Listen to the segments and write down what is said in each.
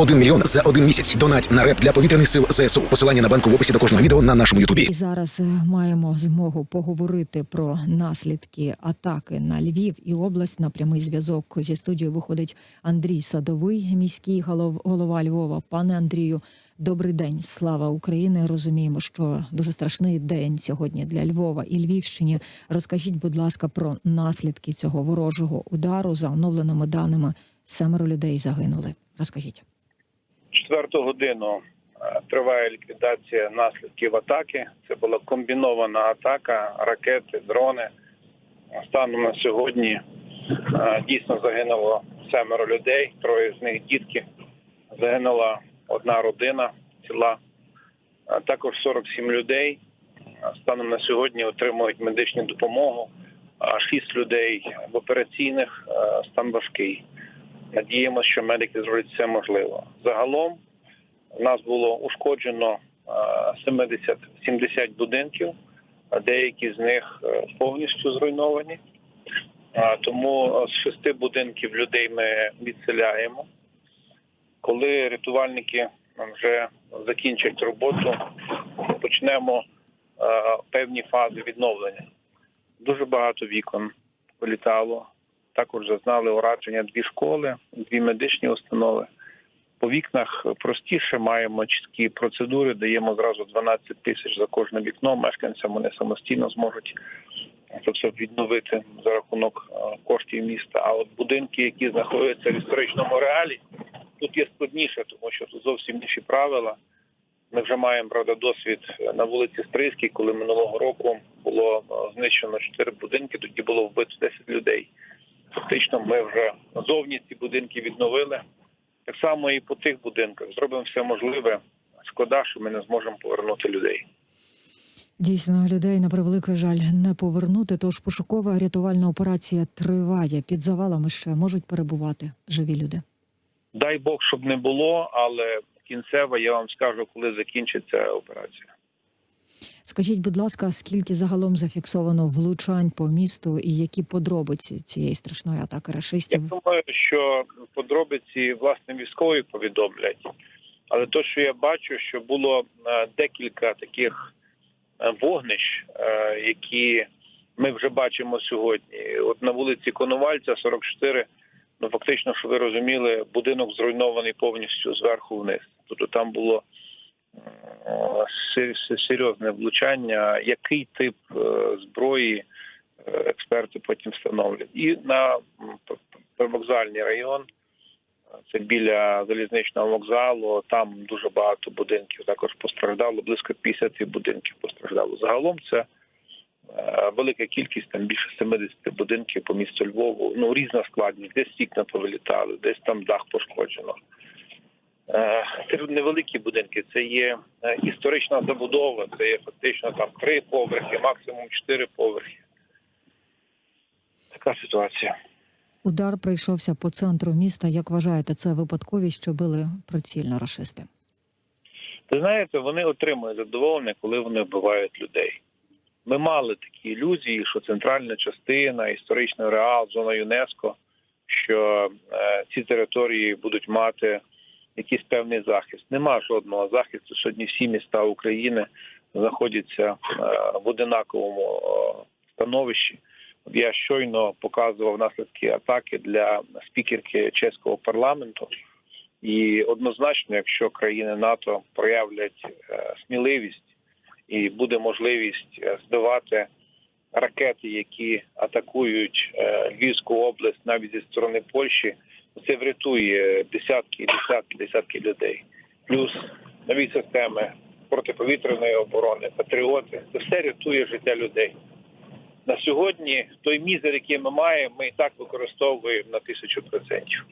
1 мільйон за один місяць. Донать на реп для повітряних сил ЗСУ. Посилання на банку в описі до кожного відео на нашому Ютубі. І зараз е, маємо змогу поговорити про наслідки атаки на Львів і область. На прямий зв'язок зі студією виходить Андрій Садовий, міський голов, голова Львова. Пане Андрію, добрий день. Слава Україні! Розуміємо, що дуже страшний день сьогодні для Львова і Львівщині. Розкажіть, будь ласка, про наслідки цього ворожого удару. За оновленими даними семеро людей загинули. Розкажіть. Четверту годину е, триває ліквідація наслідків атаки. Це була комбінована атака, ракети, дрони. Станом на сьогодні е, дійсно загинуло семеро людей, троє з них дітки. Загинула одна родина ціла. Е, Також 47 людей станом на сьогодні отримують медичну допомогу. А Шість людей в операційних стан важкий. Надіємося, що медики зроблять все можливе. Загалом у нас було ушкоджено е, 70-70 будинків, а деякі з них е, повністю зруйновані. Е, Тому з шести будинків людей ми відселяємо. Коли рятувальники вже закінчать роботу, почнемо е, певні фази відновлення. Дуже багато вікон політало. Також зазнали ураження дві школи, дві медичні установи. По вікнах простіше маємо чіткі процедури, даємо зразу 12 тисяч за кожне вікно. Мешканцям вони самостійно зможуть це все відновити за рахунок е, коштів міста. А от будинки, які знаходяться в історичному реалі, тут є складніше, тому що тут зовсім інші правила. Ми вже маємо правда досвід на вулиці Стрийській, коли минулого року було е, знищено чотири будинки. Тоді було вбито 10 людей. Фактично, ми вже зовні ці будинки відновили. Так само і по тих будинках зробимо все можливе. Шкода, що ми не зможемо повернути людей. Дійсно, людей на превеликий жаль не повернути. Тож пошукова рятувальна операція триває. Під завалами ще можуть перебувати живі люди. Дай Бог, щоб не було, але кінцево я вам скажу, коли закінчиться операція. Скажіть, будь ласка, скільки загалом зафіксовано влучань по місту і які подробиці цієї страшної атаки Я думаю, що подробиці власне військові повідомлять, але то, що я бачу, що було е, декілька таких е, вогнищ, е, які ми вже бачимо сьогодні. От на вулиці Коновальця, 44, ну фактично, що ви розуміли, будинок зруйнований повністю зверху вниз. Тобто там було серйозне влучання. Який тип е, зброї е, експерти потім встановлять. І на привокзальний район, е, це біля залізничного вокзалу. Там дуже багато будинків також постраждало. Близько 50 будинків постраждало. Загалом це велика кількість, там більше 70 будинків по місту Львову. Ну різна складність. Десь вікна повилітали, десь там дах пошкоджено. Е, Це невеликі будинки. Це є е, історична забудова. Це є фактично там три поверхи, максимум чотири поверхи. Така ситуація. Удар прийшовся по центру міста. Як вважаєте, це випадковість, що били прицільно рашисти? Ви знаєте, вони отримують задоволення, коли вони вбивають людей. Ми мали такі ілюзії, що центральна частина, історичний реал, зона ЮНЕСКО, що е, ці території будуть мати якийсь певний захист. Нема жодного захисту. Сьогодні всі міста України знаходяться е, в одинаковому е, становищі. Я щойно показував наслідки атаки для спікерки чеського парламенту. І однозначно, якщо країни НАТО проявлять е, сміливість і буде можливість збивати ракети, які атакують Львівську область навіть зі сторони Польщі, це врятує десятки, десятки, десятки людей. Плюс нові системи протиповітряної оборони, патріоти, це все рятує життя людей. На сьогодні той мізер, який ми маємо, ми і так використовуємо на тисячу процентів.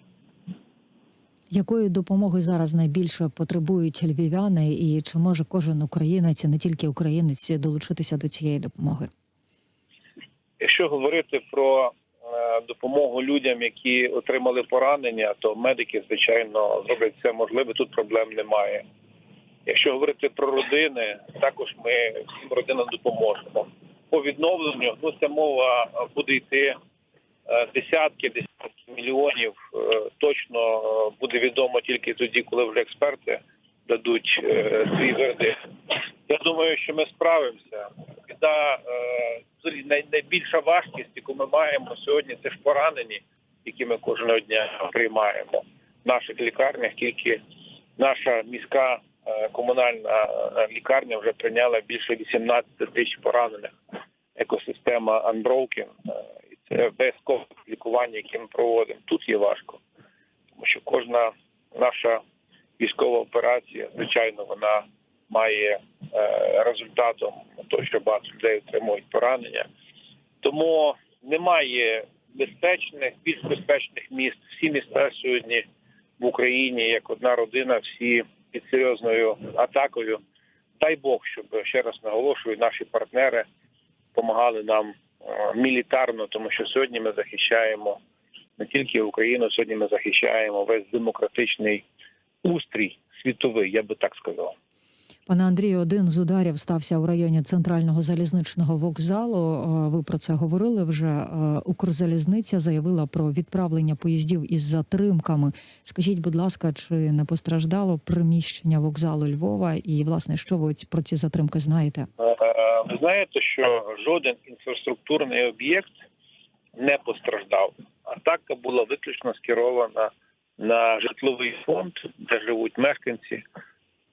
Якої допомоги зараз найбільше потребують львів'яни, і чи може кожен українець, не тільки українець, долучитися до цієї допомоги? Якщо говорити про допомогу людям, які отримали поранення, то медики, звичайно, зроблять все можливе. Тут проблем немає. Якщо говорити про родини, також ми всім родинам допоможемо. По відновленню ну ця мова буде йти е, десятки, десятки мільйонів е, точно е, буде відомо тільки тоді, коли вже експерти дадуть е, свій вердикт. Я думаю, що ми справимося. Біда е, найбільша важкість, яку ми маємо сьогодні, це ж поранені, які ми кожного дня приймаємо в наших лікарнях. Тільки наша міська е, комунальна е, лікарня вже прийняла більше 18 тисяч поранених. Екосистема Unbroken. Е, І це без лікування, яке ми проводимо. Тут є важко, тому що кожна наша військова операція, звичайно, вона має е, результатом того, що багато людей отримують поранення. Тому немає безпечних, більш безпечних міст. Всі міста сьогодні в Україні, як одна родина, всі під серйозною атакою. Дай Бог, щоб ще раз наголошую, наші партнери допомагали нам е, мілітарно, тому що сьогодні ми захищаємо не тільки Україну, сьогодні ми захищаємо весь демократичний устрій світовий, я би так сказав. Пане Андрію, один з ударів стався в районі центрального залізничного вокзалу. Е, Ви про це говорили вже. Е, Укрзалізниця заявила про відправлення поїздів із затримками. Скажіть, будь ласка, чи не постраждало приміщення вокзалу Львова? І власне, що ви про ці затримки знаєте? Е, Ви знаєте, що жоден інфраструктурний об'єкт не постраждав. Атака була виключно скерована на житловий фонд, де живуть мешканці,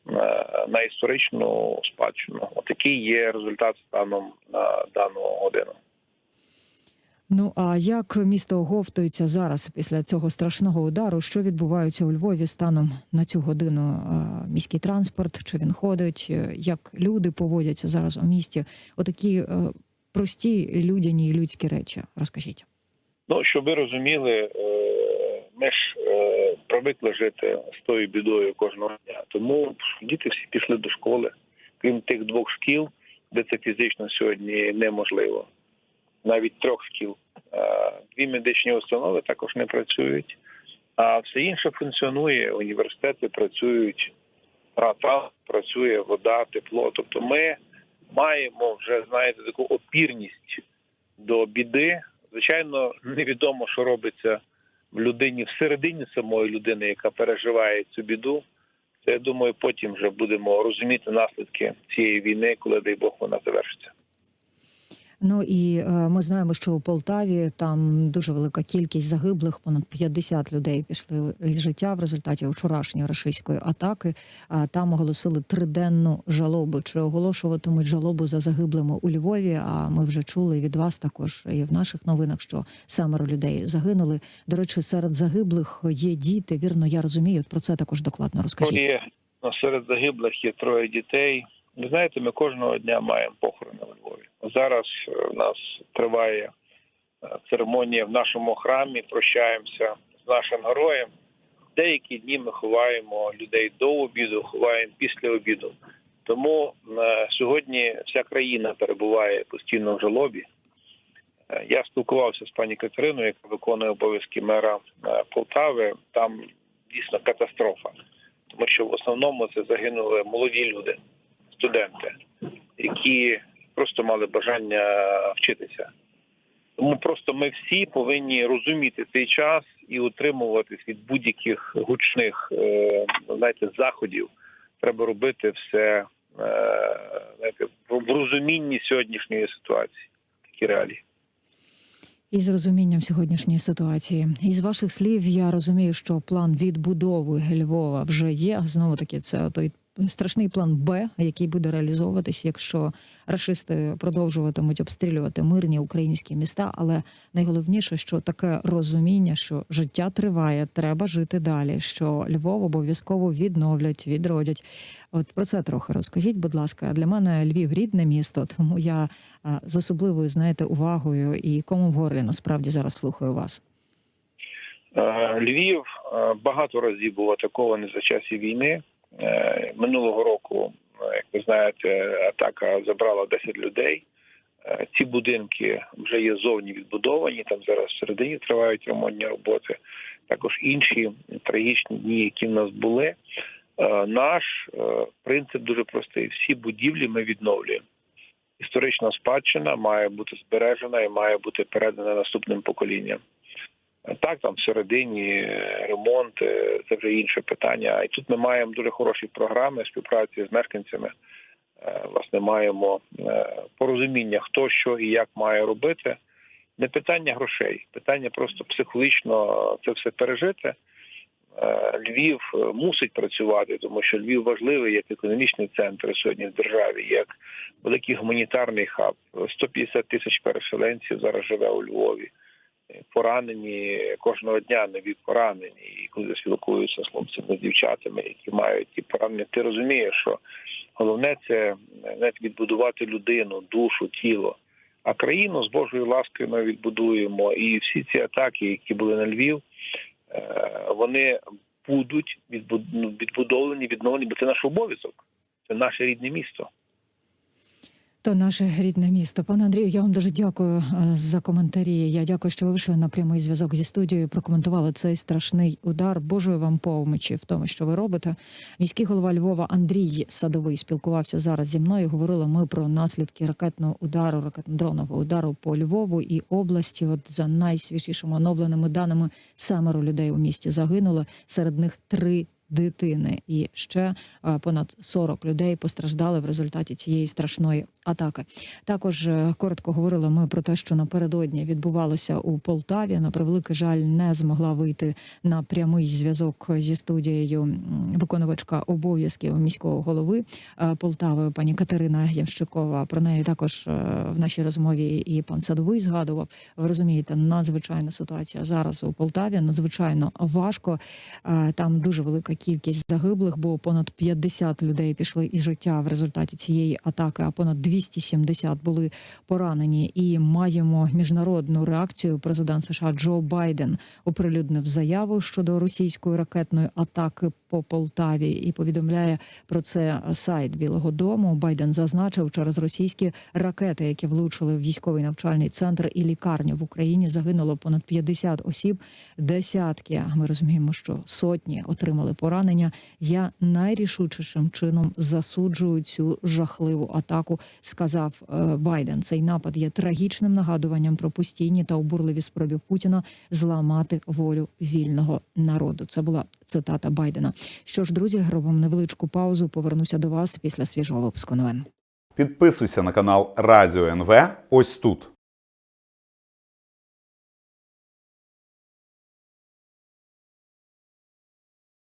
на, на історичну спадщину. Отакий є результат станом на дану годину. Ну а як місто оговтується зараз після цього страшного удару? Що відбувається у Львові станом на цю годину? Е, Міський транспорт, чи він ходить? Е, Як люди поводяться зараз у місті? Отакі е, прості людяні і людські речі. Розкажіть. Ну, щоб ви розуміли, е, ми ж е, привикли жити з тою бідою кожного дня. Тому діти всі пішли до школи, крім тих двох шкіл, де це фізично сьогодні неможливо. Навіть трьох шкіл. Е, Дві медичні установи також не працюють, а все інше функціонує. Університети працюють, транспорт працює, вода, тепло. Тобто ми маємо вже знаєте таку опірність до біди. Звичайно, невідомо, що робиться в людині всередині самої людини, яка переживає цю біду. Це я думаю, потім вже будемо розуміти наслідки цієї війни, коли дай Бог вона завершиться. Ну і е, ми знаємо, що у Полтаві там дуже велика кількість загиблих, понад 50 людей пішли із життя в результаті вчорашньої рашистської атаки. Там оголосили триденну жалобу. Чи оголошуватимуть жалобу за загиблими у Львові? А ми вже чули від вас також і в наших новинах, що семеро людей загинули. До речі, серед загиблих є діти. Вірно, я розумію. Про це також докладно розкажіть. Серед загиблих є троє дітей. Ви знаєте, ми кожного дня маємо похорони у Львові. Зараз е, у нас триває е, церемонія в нашому храмі. Прощаємося з нашим героєм. Деякі дні ми ховаємо людей до обіду, ховаємо після обіду. Тому е, сьогодні вся країна перебуває постійно в жалобі. Я спілкувався з пані Катериною, яка виконує обов'язки мера Полтави. Там дійсно катастрофа, тому що в основному це загинули молоді люди, студенти, які просто мали бажання вчитися. Тому просто ми всі повинні розуміти цей час і утримуватись від будь-яких гучних е, знаєте, заходів. Треба робити все е, знаєте, в розумінні сьогоднішньої ситуації. Такі реалії. І з розумінням сьогоднішньої ситуації, із ваших слів, я розумію, що план відбудови Львова вже є. Знову таки, це той страшний план Б, який буде реалізовуватись, якщо рашисти продовжуватимуть обстрілювати мирні українські міста. Але найголовніше, що таке розуміння, що життя триває, треба жити далі. Що Львов обов'язково відновлять, відродять. От про це трохи розкажіть, будь ласка. Для мене Львів рідне місто, тому я з особливою, знаєте, увагою і кому в горлі насправді зараз слухаю вас. Е, Львів е, багато разів був атакований за часів війни. Е, Минулого року, е, як ви знаєте, атака забрала 10 людей. Е, Ці будинки вже є зовні відбудовані. Там зараз всередині тривають ремонтні роботи. Також інші трагічні дні, які в нас були. Наш принцип дуже простий: всі будівлі ми відновлюємо. історична спадщина має бути збережена і має бути передана наступним поколінням. Так, там всередині ремонт е, це вже інше питання. І тут ми маємо дуже хороші програми співпраці з мешканцями. Е, Власне, маємо е, порозуміння, хто що і як має робити. Не питання грошей, питання просто психологічно це все пережити. Львів мусить працювати, тому що Львів важливий як економічний центр сьогодні в державі, як великий гуманітарний хаб. 150 тисяч переселенців зараз живе у Львові. Поранені кожного дня нові поранені, і коли спілкуються з хлопцями, з дівчатами, які мають ті поранення, ти розумієш, що головне це е, навіть відбудувати людину, душу, тіло. А країну з Божою ласкою ми відбудуємо. І всі ці атаки, які були на Львів, е, вони будуть ну, відбудовані, відновлені, бо це наш обов'язок, це наше рідне місто. То наше рідне місто. Пане Андрію, я вам дуже дякую е, за коментарі. Я дякую, що ви вийшли на прямий зв'язок зі студією. Прокоментували цей страшний удар. Божої вам помочі в тому, що ви робите. Міський голова Львова Андрій Садовий спілкувався зараз зі мною. Говорили ми про наслідки ракетного удару, ракетно-дронового удару по Львову і області. От за найсвіжішими оновленими даними семеро людей у місті загинули. Серед них три дитини, і ще е, понад 40 людей постраждали в результаті цієї страшної атаки. Також е, коротко говорили ми про те, що напередодні відбувалося у Полтаві. На превеликий жаль, не змогла вийти на прямий зв'язок зі студією виконувачка обов'язків міського голови е, Полтави, пані Катерина Ямщикова. Про неї також в нашій розмові і пан Садовий згадував. Ви розумієте, надзвичайна ситуація зараз у Полтаві. Надзвичайно важко. Там дуже велика кількість загиблих, бо понад 50 людей пішли із життя в результаті цієї атаки, а понад 270 були поранені. І маємо міжнародну реакцію. Президент США Джо Байден оприлюднив заяву щодо російської ракетної атаки по Полтаві і повідомляє про це сайт Білого Дому. Байден зазначив, через російські ракети, які влучили в військовий навчальний центр і лікарню в Україні, загинуло понад 50 осіб. Десятки ми розуміємо, що сотні отримали поранення. Я найрішучішим чином засуджую цю жахливу атаку. Сказав е, Байден. Цей напад є трагічним нагадуванням про постійні та обурливі спроби Путіна зламати волю вільного народу. Це була цитата Байдена. Що ж, друзі, робимо невеличку паузу. Повернуся до вас після свіжого випуску новин. Підписуйся на канал Радіо НВ ось тут.